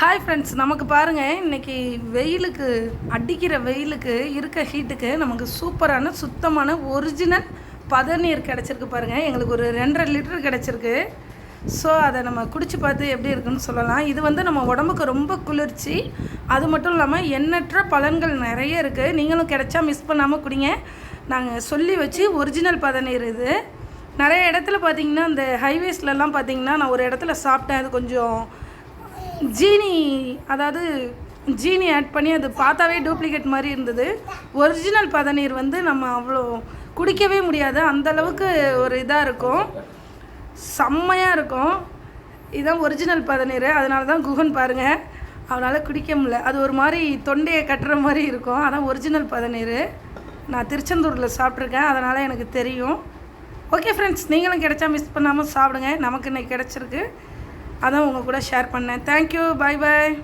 Hi friends நமக்கு பாருங்கள் இன்றைக்கி வெயிலுக்கு அடிக்கிற வெயிலுக்கு இருக்க ஹீட்டுக்கு நமக்கு சூப்பரான சுத்தமான ஒரிஜினல் பதநீர் கிடச்சிருக்கு பாருங்கள் எங்களுக்கு ஒரு ரெண்டரை லிட்டர் கிடச்சிருக்கு. ஸோ அதை நம்ம குடிச்சு பார்த்து எப்படி இருக்குன்னு சொல்லலாம். இது வந்து நம்ம உடம்புக்கு ரொம்ப குளிர்ச்சி. அது மட்டும் இல்லாமல் எண்ணற்ற பலன்கள் நிறைய இருக்குது நீங்களும் கிடைச்சா மிஸ் பண்ணாமல் குடிங்க. நாங்கள் சொல்லி வச்சு ஒரிஜினல் பதநீர் இது. நிறைய இடத்துல பார்த்தீங்கன்னா இந்த ஹைவேஸ்லலாம் பார்த்தீங்கன்னா நான் ஒரு இடத்துல சாப்பிட்டேன். அது கொஞ்சம் ஜீனி அதாவது ஜீனி ஆட் பண்ணி அது பார்த்தாவே டூப்ளிகேட் மாதிரி இருந்தது. ஒரிஜினல் பதநீர் வந்து நம்ம அவ்வளோ குடிக்கவே முடியாது. அந்த அளவுக்கு ஒரு இதாக இருக்கும். செம்மையாக இருக்கும். இதுதான் ஒரிஜினல் பதநீர். அதனால தான் குகன் பாருங்கள் அவனால் குடிக்க முடியல. அது ஒரு மாதிரி தொண்டையை கட்டுற மாதிரி இருக்கும். அதான் ஒரிஜினல் பதநீர். நான் திருச்செந்தூரில் சாப்பிட்ருக்கேன் அதனால் எனக்கு தெரியும். ஓகே ஃப்ரெண்ட்ஸ் நீங்களும் கிடைச்சா மிஸ் பண்ணாமல் சாப்பிடுங்க. நமக்கு இன்னைக்கு கிடச்சிருக்கு. அதான் உங்கள் கூட ஷேர் பண்ணேன். Thank you bye bye